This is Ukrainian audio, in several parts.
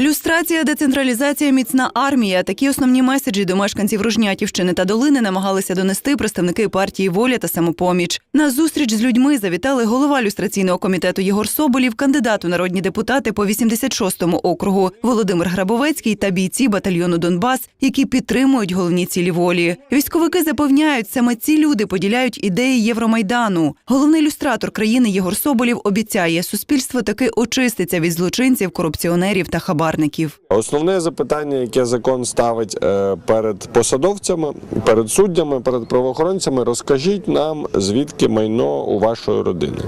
Люстрація, децентралізація, міцна армія. Такі основні меседжі до мешканців Рожнятівщини та долини намагалися донести представники партії Воля та самопоміч. На зустріч з людьми завітали голова люстраційного комітету Єгор Соболів, кандидат у народні депутати по 86-му округу Володимир Грабовецький та бійці батальйону Донбас, які підтримують головні цілі волі. Військовики запевняють, саме ці люди поділяють ідеї Євромайдану. Головний люстратор країни Єгор Соболів обіцяє, суспільство таки очиститься від злочинців, корупціонерів та хабарників. Основне запитання, яке закон ставить е, перед посадовцями, перед суддями, перед правоохоронцями, розкажіть нам, звідки майно у вашої родини.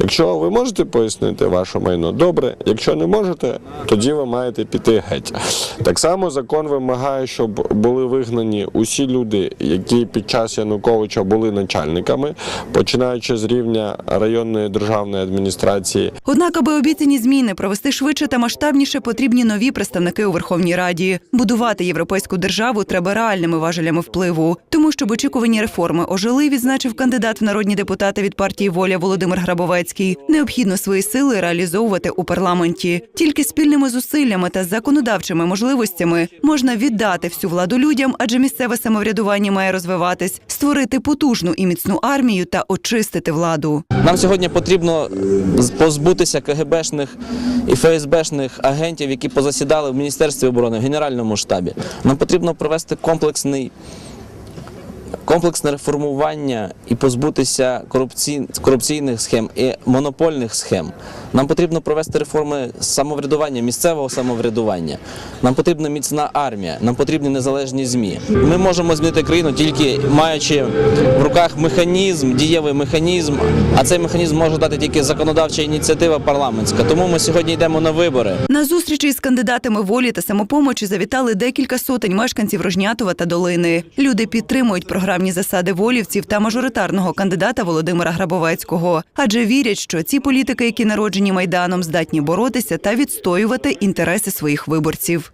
Якщо ви можете пояснити ваше майно, добре. Якщо не можете, тоді ви маєте піти геть. Так само закон вимагає, щоб були вигнані усі люди, які під час Януковича були начальниками, починаючи з рівня районної державної адміністрації, Однак, аби обіцяні зміни провести швидше та масштабніше, потрібні нові представники у Верховній Раді. Будувати європейську державу треба реальними важелями впливу. Тому, щоб очікувані реформи ожили, відзначив кандидат в народні депутати від партії Воля Володимир Грабовецький. Необхідно свої сили реалізовувати у парламенті. Тільки спільними зусиллями та законодавчими можливостями можна віддати всю владу людям, адже місцеве самоврядування має розвиватись, створити потужну і міцну армію та очистити владу. Нам сьогодні потрібно позбутися КГБшних і ФСБшних агентів, які позасідали в Міністерстві оборони, в Генеральному штабі. Нам потрібно провести комплексний. Комплексне реформування і позбутися корупцій, корупційних схем і монопольних схем. Нам потрібно провести реформи самоврядування, місцевого самоврядування. Нам потрібна міцна армія, нам потрібні незалежні ЗМІ. Ми можемо змінити країну тільки маючи в руках механізм, дієвий механізм, а цей механізм може дати тільки законодавча ініціатива парламентська. Тому ми сьогодні йдемо на вибори. На зустрічі із кандидатами волі та самопомочі завітали декілька сотень мешканців Рожнятова та Долини. Люди підтримують програмні засади волівців та мажоритарного кандидата Володимира Грабовецького, адже вірять, що ці політики, які народжені майданом, здатні боротися та відстоювати інтереси своїх виборців.